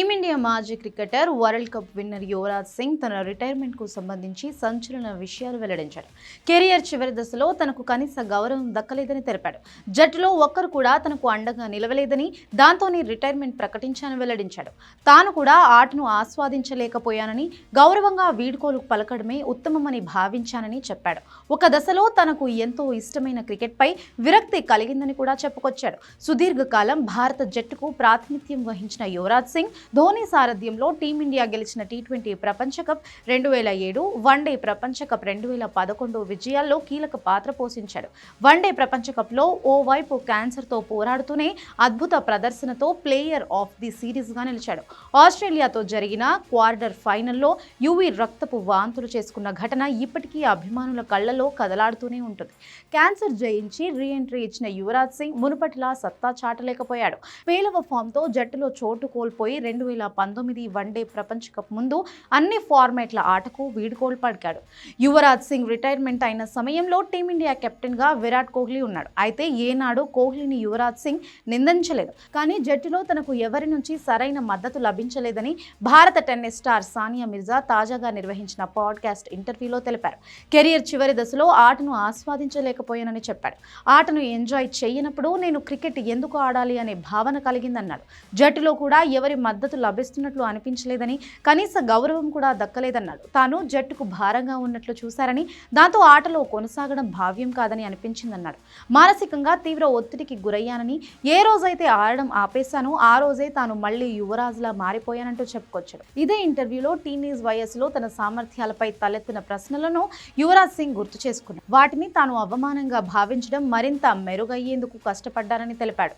Team team India మాజీ cricketer world cup winner Yuvraj Singh తన రిటైర్మెంట్కు సంబంధించి సంచలన విషయాలు వెల్లడించాడు. కెరియర్ చివరి దశలో తనకు కనీస గౌరవం దక్కలేదని తెలిపాడు. జట్టులో ఒక్కరు కూడా తనకు అండగా నిలవలేదని దాంతోనే రిటైర్మెంట్ ప్రకటించానని వెల్లడించాడు. తాను కూడా ఆటను ఆస్వాదించలేకపోయానని గౌరవంగా వీడ్కోలు పలకడమే ఉత్తమమని భావించానని చెప్పాడు. ఒక దశలో తనకు ఎంతో ఇష్టమైన క్రికెట్పై విరక్తి కలిగిందని కూడా చెప్పుకొచ్చాడు. సుదీర్ఘకాలం భారత జట్టుకు ప్రాతినిధ్యం వహించిన యువరాజ్ సింగ్ ధోని సారథ్యంలో టీమిండియా గెలిచిన టీ ట్వంటీ ప్రపంచ కప్ రెండు వేల ఏడు వన్డే ప్రపంచ కప్ రెండు వేల పదకొండు విజయాల్లో కీలక పాత్ర పోషించాడు. వన్డే ప్రపంచ కప్లో ఓవైపు క్యాన్సర్తో పోరాడుతూనే అద్భుత ప్రదర్శనతో ప్లేయర్ ఆఫ్ ది సిరీస్గా నిలిచాడు. ఆస్ట్రేలియాతో జరిగిన క్వార్టర్ ఫైనల్లో యువి రక్తపు వాంతులు చేసుకున్న ఘటన ఇప్పటికీ అభిమానుల కళ్ళలో కదలాడుతూనే ఉంటుంది. క్యాన్సర్ జయించి రీఎంట్రీ ఇచ్చిన యువరాజ్ సింగ్ మునుపటిలా సత్తా చాటలేకపోయాడు. పేలవ ఫామ్తో జట్టులో చోటు కోల్పోయి రెండు వేల పంతొమ్మిది వన్డే ప్రపంచ కప్ ముందు అన్ని ఫార్మాట్ల ఆటకు వీడుకోలు పలికాడు యువరాజ్ సింగ్ రిటైర్మెంట్ అయిన సమయంలో టీమిండియా కెప్టెన్గా విరాట్ కోహ్లీ ఉన్నాడు. అయితే ఏనాడు కోహ్లీని యువరాజ్ సింగ్ నిందించలేదు. కానీ జట్టులో తనకు ఎవరి నుంచి సరైన మద్దతు లభించలేదని భారత టెన్నిస్ స్టార్ సానియా మిర్జా తాజాగా నిర్వహించిన పాడ్కాస్ట్ ఇంటర్వ్యూలో తెలిపారు. కెరియర్ చివరి దశలో ఆటను ఆస్వాదించలేకపోయానని చెప్పాడు. ఆటను ఎంజాయ్ చేయనప్పుడు నేను క్రికెట్ ఎందుకు ఆడాలి అనే భావన కలిగిందన్నాడు. జట్టులో కూడా ఎవరి మద్దతు లభిస్తున్నట్లు అనిపించలేదని కనీస గౌరవం కూడా దక్కలేదన్నాడు. తాను జట్టుకు భారంగా ఉన్నట్లు చూశారని దాంతో ఆటలో కొనసాగడం భావ్యం కాదని అనిపించిందన్నాడు. మానసికంగా తీవ్ర ఒత్తిడికి గురయ్యానని ఏ రోజైతే ఆడడం ఆపేశానో ఆ రోజే తాను మళ్ళీ యువరాజులా మారిపోయానంటూ చెప్పుకొచ్చాడు. ఇదే ఇంటర్వ్యూలో టీనేజ్ వయస్సులో తన సామర్థ్యాలపై తలెత్తిన ప్రశ్నలను యువరాజ్ సింగ్ గుర్తు చేసుకున్నాడు. వాటిని తాను అవమానంగా భావించడం మరింత మెరుగయ్యేందుకు కష్టపడ్డానని తెలిపాడు.